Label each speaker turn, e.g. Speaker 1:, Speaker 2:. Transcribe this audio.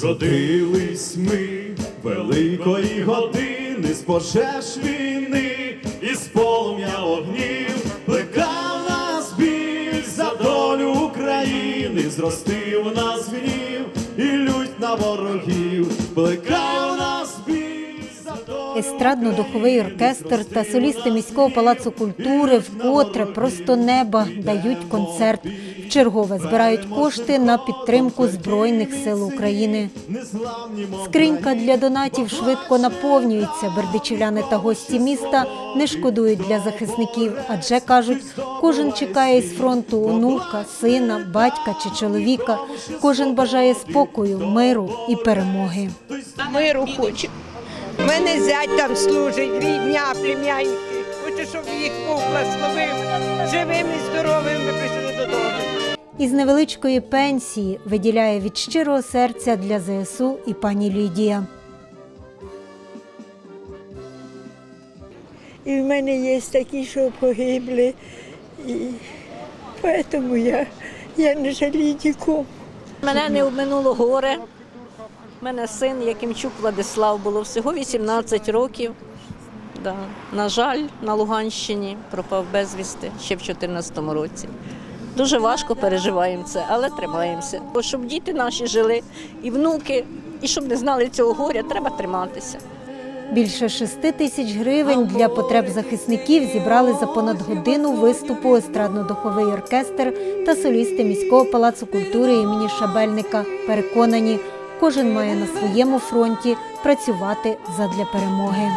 Speaker 1: Зродились ми великої години з пожеж війни і з полум'я огнів. Плекав нас біль за долю України, зростив нас гнів і лють на ворогів, плекав
Speaker 2: Естрадно-духовий оркестр та солісти міського палацу культури вкотре просто неба дають концерт. Вчергове збирають кошти на підтримку збройних сил України. Скринька для донатів швидко наповнюється. Бердичівляни та гості міста не шкодують для захисників, адже кажуть, кожен чекає із фронту онука, сина, батька чи чоловіка. Кожен бажає спокою, миру і перемоги.
Speaker 3: миру хочу. Мене зять там служить, рідня, племянники. Хочу, щоб їх Бог благословив. Живими, здоровими прийшли додому.
Speaker 2: Із невеличкої пенсії виділяє від щирого серця для ЗСУ і пані Лідія.
Speaker 4: І в мене є такі, що погибли. І тому я, я не жалію нікому.
Speaker 5: Мене не обминуло горе. У мене син Якимчук Владислав було всього 18 років. Да. На жаль, на Луганщині пропав безвісти ще в 2014 році. Дуже важко переживаємо це, але тримаємося. Бо щоб діти наші жили, і внуки, і щоб не знали цього горя, треба триматися.
Speaker 2: Більше шести тисяч гривень для потреб захисників зібрали за понад годину виступу естрадно-духовий оркестр та солісти міського палацу культури імені Шабельника. Переконані, кожен має на своєму фронті працювати задля перемоги.